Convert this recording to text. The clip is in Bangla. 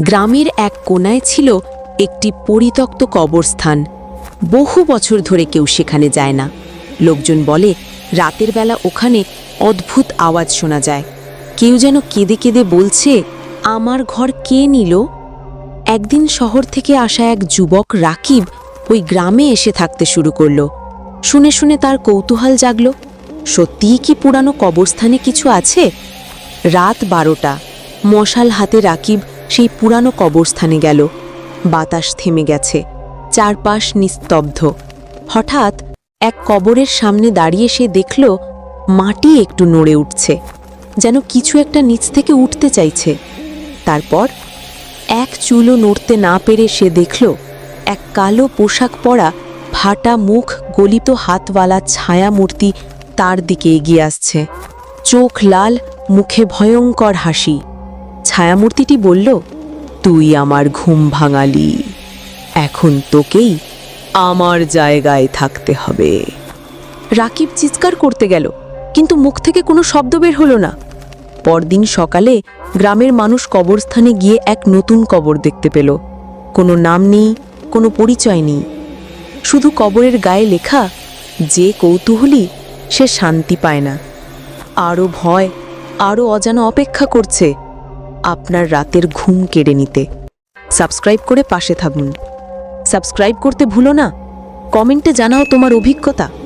গ্রামের এক কোনায় ছিল একটি পরিত্যক্ত কবরস্থান। বহু বছর ধরে কেউ সেখানে যায় না। লোকজন বলে, রাতের বেলা ওখানে অদ্ভুত আওয়াজ শোনা যায়। কেউ যেন কেঁদে কেঁদে বলছে, আমার ঘর কে নিল? একদিন শহর থেকে আসা এক যুবক রাকিব ওই গ্রামে এসে থাকতে শুরু করল। শুনে শুনে তার কৌতূহল জাগল। সত্যিই কি পুরানো কবরস্থানে কিছু আছে? রাত বারোটা। মশাল হাতে রাকিব সেই পুরানো কবরস্থানে গেল। বাতাস থেমে গেছে। চারপাশ নিস্তব্ধ। হঠাৎ এক কবরের সামনে দাঁড়িয়ে সে দেখল, মাটি একটু নড়ে উঠছে, যেন কিছু একটা নিচ থেকে উঠতে চাইছে। তারপর এক চুলও নড়তে না পেরে সে দেখল, এক কালো পোশাক পরা ফাটা মুখ গলিত হাতওয়ালা ছায়া মূর্তি তার দিকে এগিয়ে আসছে। চোখ লাল, মুখে ভয়ঙ্কর হাসি। ছায়ামূর্তিটি বলল, তুই আমার ঘুম ভাঙালি। এখন তোকেই আমার জায়গায় থাকতে হবে। রাকিব চিৎকার করতে গেল, কিন্তু মুখ থেকে কোনো শব্দ বের হলো না। পরদিন সকালে গ্রামের মানুষ কবরস্থানে গিয়ে এক নতুন কবর দেখতে পেল। কোনো নাম নেই, কোনো পরিচয় নেই। শুধু কবরের গায়ে লেখা, যে কৌতূহলী, সে শান্তি পায় না। আরও ভয় আরও অজানা অপেক্ষা করছে। আপনার রাতের ঘুম কেড়ে নিতে। সাবস্ক্রাইব করে পাশে থাকুন। সাবস্ক্রাইব করতে ভুলো না। কমেন্টে জানাও তোমার অভিজ্ঞতা।